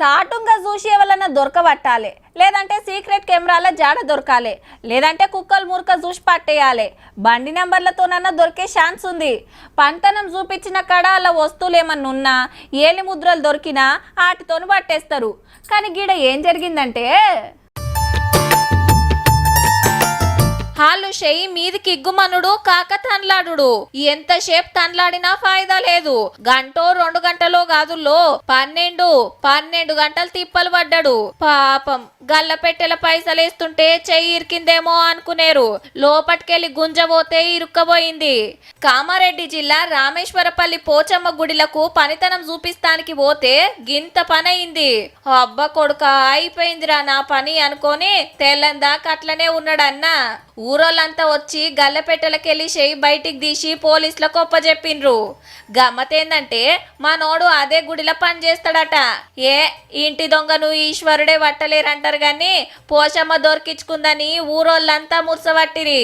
సాటుంగా చూసి ఎవరన్నా దొరకబట్టాలి. లేదంటే సీక్రెట్ కెమెరాల జాడ దొరకాలి. లేదంటే కుక్కలు మురక చూసి పట్టేయాలి. బండి నెంబర్లతోనన్నా దొరికే ఛాన్స్ ఉంది. పంతనం చూపించిన కడ అలా వస్తువులు ఏమన్నా ఉన్నా ఏలి ముద్రలు దొరికినా వాటితోని పట్టేస్తారు. కానీ గీడ ఏం జరిగిందంటే హాలు షెయి మీదికి ఇగ్గుమనుడు కాక తన్లాడు ఎంతసేపు తన్లాడినా ఫాయిదా లేదు. గంటో రెండు గంటలో కాదుల్లో పన్నెండు పన్నెండు గంటలు తిప్పలు పడ్డాడు. పాపం గల్ల పెట్టెల పైసలేస్తుంటే చెయ్యి ఇరికిందేమో అనుకునేరు. లోపటికెళ్ళి గుంజబోతే ఇరుక్కబోయింది కామారెడ్డి జిల్లా రామేశ్వరపల్లి పోచమ్మ గుడిలకు పనితనం చూపిస్తానికి పోతే గింత పని అయింది అబ్బ కొడుక అయిపోయిందిరా నా పని అనుకొని తెల్లందాకా అట్లనే ఉన్నాడన్నా. ఊరోళ్ళంతా వచ్చి గల్లపెట్టెలకెళ్ళి చెయ్యి బయటికి తీసి పోలీసులకు ఒప్పజెప్పిండ్రు. గమ్మతేందంటే మా నోడు అదే గుడిలో పని చేస్తాడట. ఏ ఇంటి దొంగను ఈశ్వరుడే పట్టలేరంటారు గాని పోషమ్మ దొరికించుకుందని ఊరోళ్ళంతా ముర్సవట్టిరి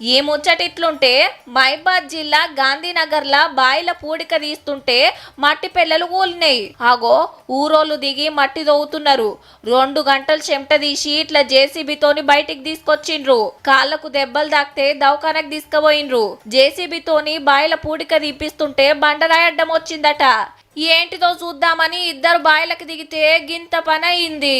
ఈ ముచ్చటిట్లుంటే మైబాద్ జిల్లా గాంధీనగర్లా బాయిల పూడిక తీస్తుంటే మట్టి పిల్లలు కూలినాయి. ఆగో ఊరోళ్ళు దిగి మట్టి దవ్వుతున్నారు రెండు గంటలు చెమట తీసి ఇట్లా జేసీబీతోని బయటికి తీసుకొచ్చిండ్రు. కాళ్ళకు దెబ్బలు తాకితే దవాఖానకు తీసుకుపోయిండ్రు. జేసీబీతోని బాయిల పూడిక తీపిస్తుంటే బండరాయి అడ్డం వచ్చిందట. ఏంటిదో చూద్దామని ఇద్దరు బాయిలకు దిగితే గింత పని అయింది